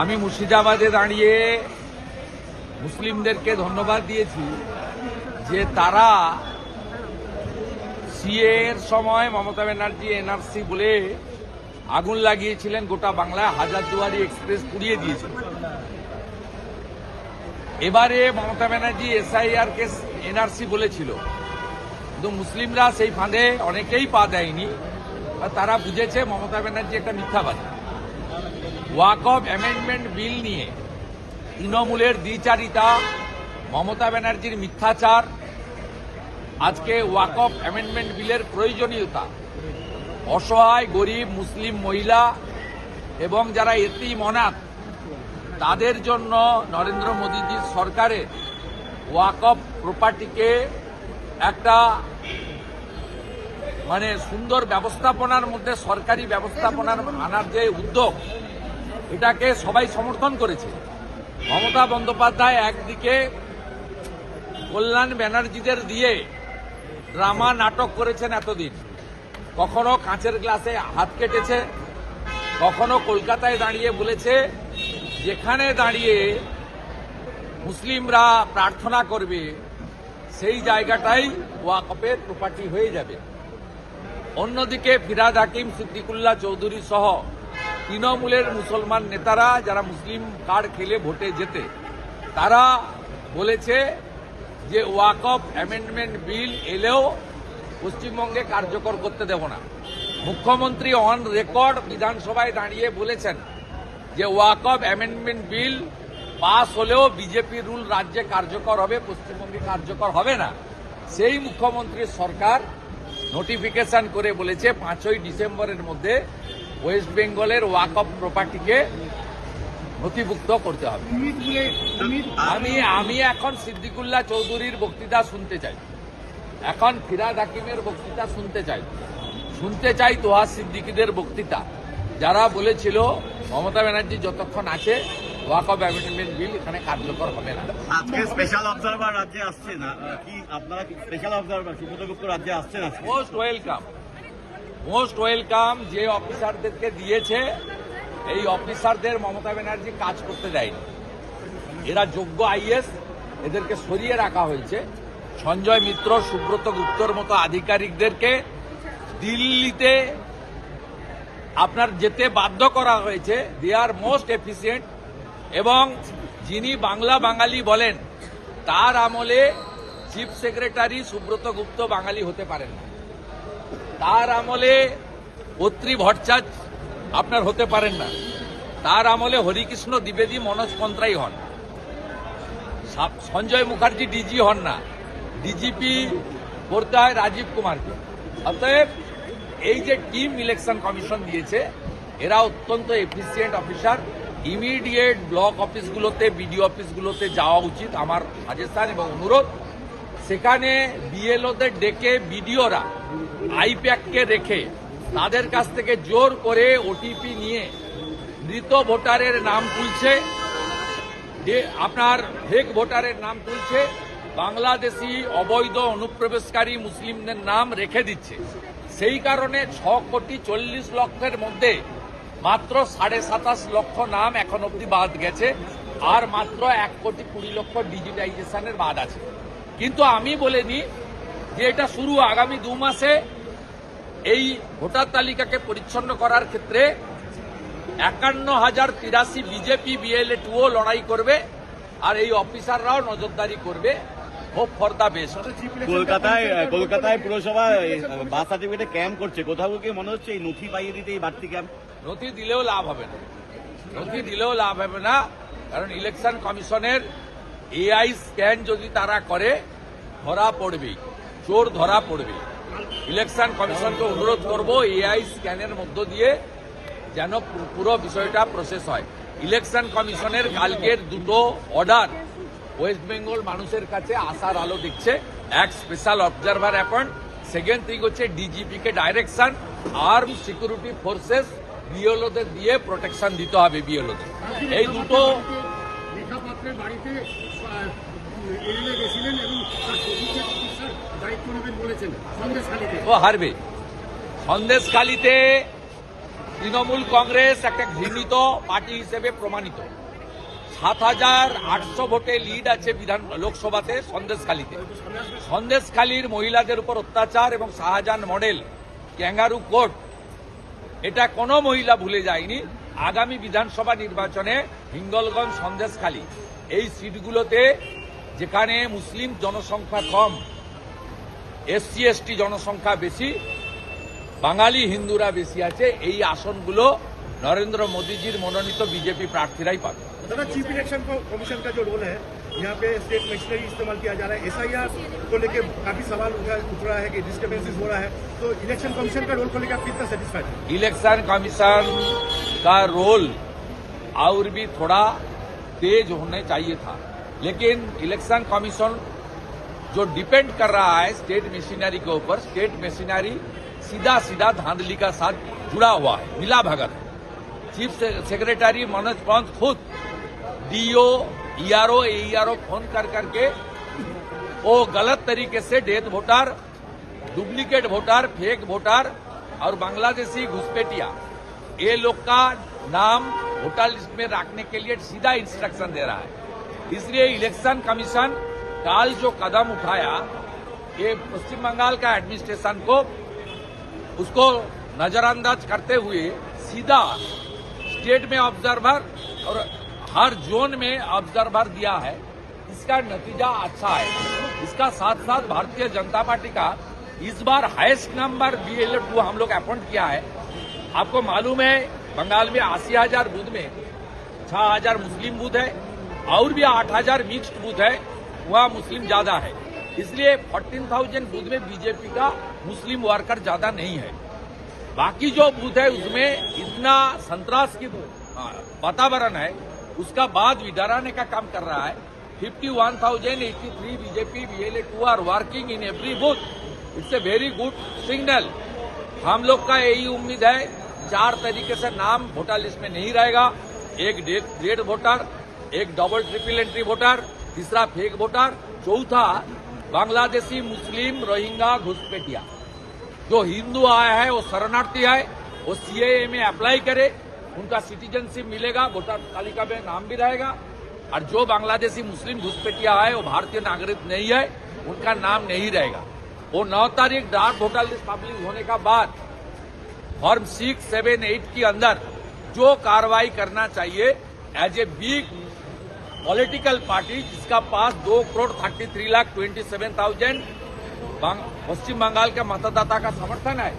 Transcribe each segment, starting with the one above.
আমি মুর্শিদাবাদে দাঁড়িয়ে মুসলিমদেরকে ধন্যবাদ দিয়েছি যে তারা সিএ এর সময় মমতা ব্যানার্জি, এনআরসি বলে আগুন লাগিয়েছিলেন গোটা বাংলায় হাজারদুয়ারি এক্সপ্রেস পুড়িয়ে দিয়েছিল। এবারে মমতা ব্যানার্জি এসআইআর কে এনআরসি বলেছিল। কিন্তু মুসলিমরা সেই ফাঁদে অনেকেই পা দেয়নি তারা বুঝেছে মমতা ব্যানার্জি একটা মিথ্যাবাদী। ওয়াক অফ অ্যামেন্ডমেন্ট বিল নিয়ে তৃণমূলের দ্বিচারিতা, মমতা ব্যানার্জির মিথ্যাচার, আজকে ওয়াক অফ অ্যামেন্ডমেন্ট বিলের প্রয়োজনীয়তা। অসহায়, গরিব, মুসলিম, মহিলা এবং যারা এতেই মনাত তাদের জন্য নরেন্দ্র মোদীজির সরকারের ওয়াক অফ প্রপার্টিকে একটা মানে সুন্দর ব্যবস্থাপনার মধ্যে সরকারি ব্যবস্থাপনার আনার যে উদ্যোগ এটাকে সবাই সমর্থন করেছে। মমতা বন্দ্যোপাধ্যায় একদিকে কল্যাণ ব্যানার্জিদের দিয়ে ড্রামা নাটক করেছেন এতদিন। কখনো কাঁচের গ্লাসে হাত কেটেছে, কখনো কলকাতায় দাঁড়িয়ে বলেছে, যেখানে দাঁড়িয়ে মুসলিমরা প্রার্থনা করবে, সেই জায়গাটাই ওয়াকফের প্রপার্টি হয়ে যাবে। অন্যদিকে ফিরাদ হাকিম, সিদ্দিকুল্লাহ চৌধুরী সহ তৃণমূলের মুসলমান নেতারা যারা মুসলিম কার্ড খেলে ভোটে যেতে তারা বলেছে যে ওয়াকফ অ্যামেন্ডমেন্ট বিল এলেও পশ্চিমবঙ্গে কার্যকর করতে দেব না। মুখ্যমন্ত্রী অন রেকর্ড বিধানসভায় দাঁড়িয়ে বলেছেন যে ওয়াকফ অ্যামেন্ডমেন্ট বিল পাস হলেও বিজেপি রুল রাজ্যে কার্যকর হবে, পশ্চিমবঙ্গে কার্যকর হবে না। সেই মুখ্যমন্ত্রীর সরকার নোটিফিকেশন করে বলেছে, পাঁচই ডিসেম্বরের মধ্যে ওয়েস্ট বেঙ্গলের ওয়াকফ প্রপার্টিকে নথিভুক্ত করতে হবে। আমি আমি এখন সিদ্দিকুল্লাহ চৌধুরীর বক্তৃতা শুনতে চাই। এখন ফিরাদ হাকিমের বক্তৃতা শুনতে চাই। শুনতে চাই তোহা সিদ্দিকীদের বক্তৃতা। যারা বলেছিল মমতা ব্যানার্জি যতক্ষণ আছে ওয়াকফ অ্যামেন্ডমেন্ট বিল এখানে কার্যকর হবে না। আজকে স্পেশাল অবজারভার রাজ্যে আসছেন আহ, কি আপনারা স্পেশাল অবজারভার সুব্রত গুপ্ত রাজ্যে আসছেন আজকে? মোস্ট ওয়েলকাম মোস্ট ওয়েলকাম যে অফিসারদেরকে দিয়েছে, এই অফিসারদের মমতা ব্যানার্জি কাজ করতে দেয়নি। এরা যোগ্য আইএস, এদেরকে সরিয়ে রাখা হয়েছে। সঞ্জয় মিত্র, সুব্রত গুপ্তর মতো আধিকারিকদেরকে দিল্লিতে আপনার যেতে বাধ্য করা হয়েছে। দে আর মোস্ট এফিসিয়েন্ট এবং যিনি বাংলা বাঙালি বলেন, তার আমলে চিফ সেক্রেটারি সুব্রত গুপ্ত বাঙালি হতে পারেন না। তার আমলে অত্রি ভট্টাচার্য আপনার হতে পারেন না। তার আমলে হরিকৃষ্ণ দ্বিবেদী মনোজ কন্ত্রাই হন। সঞ্জয় মুখার্জি ডিজি হন না। ডিজিপি করতে হয় রাজীব কুমারকে। অতএব এই যে টিম ইলেকশন কমিশন দিয়েছে, এরা অত্যন্ত এফিসিয়েন্ট অফিসার। ইমিডিয়েট ব্লক অফিসগুলোতে, বিডিও অফিসগুলোতে যাওয়া উচিত। আমার সাজেশন এবং অনুরোধ, সেখানে বিএলওদের ডেকে বিডিওরা আইপ্যাককে রেখে তাদের কাছ থেকে জোর করে ওটিপি নিয়ে মৃত ভোটারের নাম তুলছে। যে আপনার ফেক ভোটারের নাম তুলছে, বাংলাদেশি অবৈধ অনুপ্রবেশকারী মুসলিমদের নাম রেখে দিচ্ছে। সেই কারণে ছ কোটি চল্লিশ লক্ষের মধ্যে মাত্র সাড়ে সাতাশ লক্ষ নাম এখন অবধি বাদ গেছে, আর মাত্র এক কোটি কুড়ি লক্ষ ডিজিটাইজেশনের বাদ আছে। কিন্তু আমি বলে নিই যে এটা শুরু আগামী দু মাসে। এই ভোটার তালিকাকে পরিচ্ছন্ন করার ক্ষেত্রে একান্ন হাজার তিরাশি বিজেপি বিএলএ টুও লড়াই করবে আর এই অফিসাররাও নজরদারি করবে। হোপ ফর দ্য বেস্ট কলকাতায় কলকাতায় পুরসভা বাস সার্টিফিকেটে ক্যাম্প করছে। কোথাও কি মনে হচ্ছে এই নথি পাইয়ে দিতে এই বাড়তি ক্যাম্প নথি দিলেও লাভ হবে না। নথি দিলেও লাভ হবে না। কারণ ইলেকশন কমিশনের এআই স্ক্যান যদি তারা করে ধরা পড়বেই। চোর ধরা পড়বে। ইলেকশন কমিশনকে অনুরোধ করব, এআই স্ক্যানের মধ্য দিয়ে যেন পুরো বিষয়টা প্রসেস হয়। ইলেকশন কমিশনের কালকের দুটো অর্ডার ওয়েস্ট বেঙ্গল মানুষের কাছে আসার আলো দিচ্ছে এক special observer appoint second thing হচ্ছে ডিজিপি কে ডাইরেকশন আর্ম সিকিউরিটি ফোর্সেস বিএলওদের দিয়ে প্রোটেকশন দিতে হবে বিএলওদের এই দুটো পাত্রের বাড়িতে এমএলএ গেছিলেন এবং তার সচিবের চিকিৎসার দায়িত্ব নেবেন বলেছেন। সন্দেশখালীতে ও, হারবে। সন্দেশখালিতে তৃণমূল কংগ্রেস একটা ঘৃণিত পার্টি হিসেবে প্রমাণিত। সাত হাজার আটশো ভোটে লিড আছে বিধান, লোকসভাতে সন্দেশখালীতে সন্দেশখালীর মহিলাদের উপর অত্যাচার এবং শাহজাহান মডেল, ক্যাঙ্গারু কোর্ট, এটা কোনো মহিলা ভুলে যায়নি। আগামী বিধানসভা নির্বাচনে হিঙ্গলগঞ্জ সন্দেশখালী এই সিটগুলোতে যেখানে মুসলিম জনসংখ্যা কম এসসি এসটি জনসংখ্যা বেশি বাঙালি হিন্দুরা বেশি আছে এই আসনগুলো নরেন্দ্র মোদীজির মনোনীত বিজেপি প্রার্থীরাই পাবে दादा चीफ इलेक्शन को- कमीशन का जो रोल है यहाँ पे स्टेट मशीनरी इस्तेमाल किया जा रहा है एसआईआर को लेके काफी सवाल उठा उठ रहा है कि डिस्टर्बेंसेस हो रहा है तो इलेक्शन कमीशन का रोल को लेकर आप कितना सेटिस्फाइड हैं इलेक्शन कमीशन का रोल और भी थोड़ा तेज होने चाहिए था। लेकिन इलेक्शन कमीशन जो डिपेंड कर रहा है स्टेट मशीनरी के ऊपर, स्टेट मशीनरी सीधा सीधा धांधली का साथ जुड़ा हुआ है मिला भगत है। चीफ सेक्रेटरी मनोज पंत खुद डीओ ईआरओ एईआरओ फ़ोन कर करके वो गलत तरीके से death voter, duplicate voter, fake voter और बांग्लादेशी घुसपैठिया ये लोग का नाम वोटर लिस्ट में रखने के लिए सीधा इंस्ट्रक्शन दे रहा है। इसलिए इलेक्शन कमीशन काल जो कदम उठाया, ये पश्चिम बंगाल का एडमिनिस्ट्रेशन को, उसको नजरअंदाज करते हुए सीधा स्टेट में ऑब्जर्वर और हर जोन में ऑब्जर्वर दिया है। इसका नतीजा अच्छा है। इसका साथ साथ भारतीय जनता पार्टी का इस बार हाईएस्ट नंबर बीएलए टू हम लोग अपॉइंट किया है। आपको मालूम है बंगाल में अस्सी हज़ार बूथ में छह हज़ार मुस्लिम बूथ है और भी आठ हज़ार मिक्स्ड बूथ है वहाँ मुस्लिम ज़्यादा है। इसलिए फोर्टीन थाउज़ेंड बूथ में बीजेपी का मुस्लिम वर्कर ज़्यादा नहीं है। बाकी जो बूथ है उसमें इतना संतरास की हाँ, वातावरण है उसका बाद भी डराने का काम कर रहा है। Fifty one thousand eighty three BJP BLA two are working in every booth it's a very good signal हम लोग का यही उम्मीद है, चार तरीके से नाम वोटर लिस्ट में नहीं रहेगा। एक डेड वोटर एक डबल ट्रिपल एंट्री वोटर तीसरा फेक वोटर चौथा बांग्लादेशी मुस्लिम रोहिंगा घुसपैठिया। जो हिंदू आया है, वो शरणार्थी है, वो सीएए में अप्लाई करे, उनका सिटीजनशिप मिलेगा वोटर तालिका में नाम भी रहेगा। और जो बांग्लादेशी मुस्लिम घुसपैठिया है, वो भारतीय नागरिक नहीं है, उनका नाम नहीं रहेगा। वो नौ तारीख ड्राफ्ट वोटर लिस्ट पब्लिश होने का बाद फॉर्म सिक्स सेवन एट के अंदर जो कार्रवाई करना चाहिए as a big political party जिसका पास दो crore thirty three lakh twenty seven thousand Paschim Bangal के मतदाता का समर्थन है,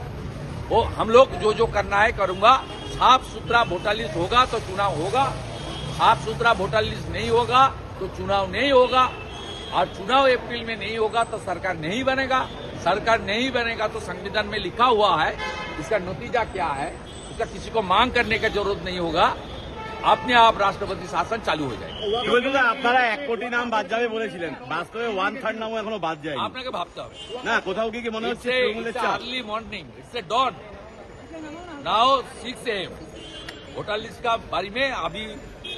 वो हम लोग जो जो करना है करूँगा। साफ़ सुथरा वोटर लिस्ट होगा तो चुनाव होगा। साफ़ सुथरा वोटर लिस्ट नहीं होगा तो चुनाव नहीं होगा। और चुनाव अप्रैल में नहीं होगा तो सरकार नहीं बनेगा सरकार नहीं बनेगा तो संविधान में लिखा हुआ है इसका नतीजा क्या है उसका किसी को मांग करने की जरूरत नहीं होगा अपने आप राष्ट्रपति शासन चालू हो जाएगा কি বলছেন না, আপনারা এক কোটি নাম বাদ যাবে বলেছিলেন বাস্তবে ওয়ান থার্ড নামও এখনো বাদ যায়নি আপনাকে ভাবতে হবে না কোথাও কি কি মনে It's হচ্ছে a, তৃণমূলের it's a চাপ early morning. It's a dawn. Now 6 a.m. Voter list का বাড়ি में अभी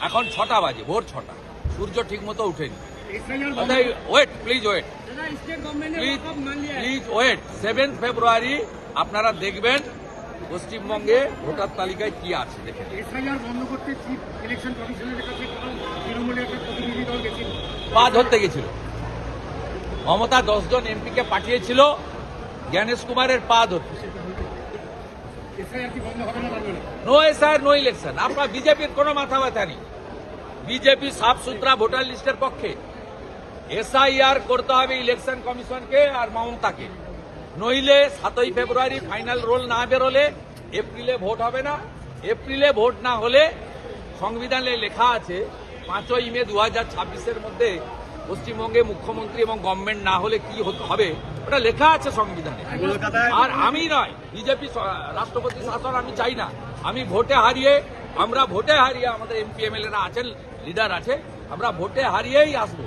এখন ছটা বাজে ভোর ছটা সূর্য ঠিক মতো উঠেনি एसआईआर অতএব wait please wait please wait seventh February আপনারা দেখবেন পশ্চিমবঙ্গে ভোটার তালিকায় কি আছে দেখেন পা ধরতে গেছিল। মমতা দশজন এমপিকে পাঠিয়েছিল জ্ঞানেশ কুমারের পা ধরতে। নো? এসআর নো ইলেকশন আপনার বিজেপির কোনো মাথা ব্যথা নেই। বিজেপি সাফ সুতরা ভোটার লিস্টের পক্ষে। এসআইআর করতে হবে ইলেকশন কমিশনকে আর মমতাকে। নইলে সাতই ফেব্রুয়ারি ফাইনাল রোল না বেরোলে এপ্রিলে ভোট হবে না। এপ্রিলে ভোট না হলে সংবিধানে লেখা আছে, পাঁচই মে দু হাজার ছাব্বিশের মধ্যে পশ্চিমবঙ্গে মুখ্যমন্ত্রী এবং গভর্নমেন্ট না হলে কি হবে? ওটা লেখা আছে সংবিধানে। আর আমি নয়, বিজেপি রাষ্ট্রপতি শাসন আমি চাই না। আমি ভোটে হারিয়ে, আমরা ভোটে হারিয়ে আমাদের এমপি, এমএলএরা আছেন, লিডার আছে, আমরা ভোটে হারিয়েই আসব।